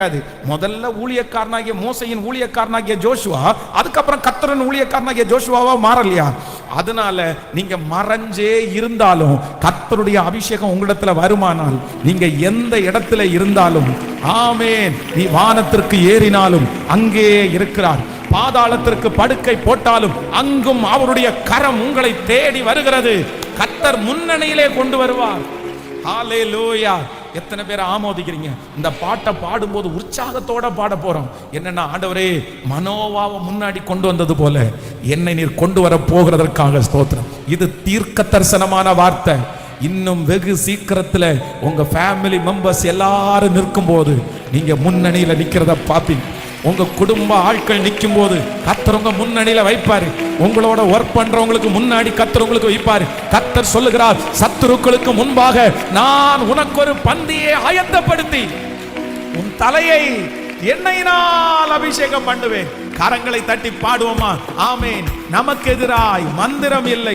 கிடையாது. முதல்ல ஊழியக்காரனாகிய மோசையின் ஊழியக்காரனாகிய ஜோஷுவா அதுக்கப்புறம் கத்தரன் ஊழியக்காரனாகிய ஜோஷுவாவா மாறலையா? அதனால நீங்க மறைஞ்சே இருந்தாலும் கத்தருடைய அபிஷேகம் உங்களிடத்துல வருமானால் நீங்க எந்த இடத்துல இருந்தாலும் ஆமே நீ வானத்திற்கு ஏறினாலும் அங்கே இருக்கிறார். பாதாளத்திற்கு படுக்கை போட்டாலும் அங்கும் அவருடைய கரம் உங்களை தேடி வருகிறது. கத்தர் முன்னணியிலே கொண்டு வருவார். ஹalleluya. எத்தனை பேர் ஆமோதிக்கிறீங்க? இந்த பாட்டை பாடும்போது உற்சாகத்தோட பாட போறோம். என்னன்னா ஆண்டவரே மனோவாவை முன்னாடி கொண்டு வந்தது போல என்னை நீர் கொண்டு வர போகிறதற்காக ஸ்தோத்திரம். இது தீர்க்க தரிசனமான வார்த்தை. இன்னும் வெகு சீக்கிரத்துல உங்க ஃபேமிலி மெம்பர்ஸ் எல்லாரும் நிற்கும்போது நீங்க முன்னணியில நிக்கிறத பார்ப்பீங்க. உங்க குடும்ப ஆட்கள் நிற்கும் போது கத்தர் முன்னணியில வைப்பாரு. உங்களோட ஒர்க் பண்றவங்களுக்கு முன்னாடி கத்தர் உங்களுக்கு வைப்பாரு. கத்தர் சொல்லுகிறார் சத்துருக்களுக்கு முன்பாக நான் உனக்கு ஒரு பந்தியை ஆயத்தப்படுத்தி உன் தலையை எண்ணெயினால் அபிஷேகம் பண்ணுவேன். கரங்களை தட்டி பாடுவோமா? ஆமேன். நமக்கு எதிராய் மந்திரம் இல்லை.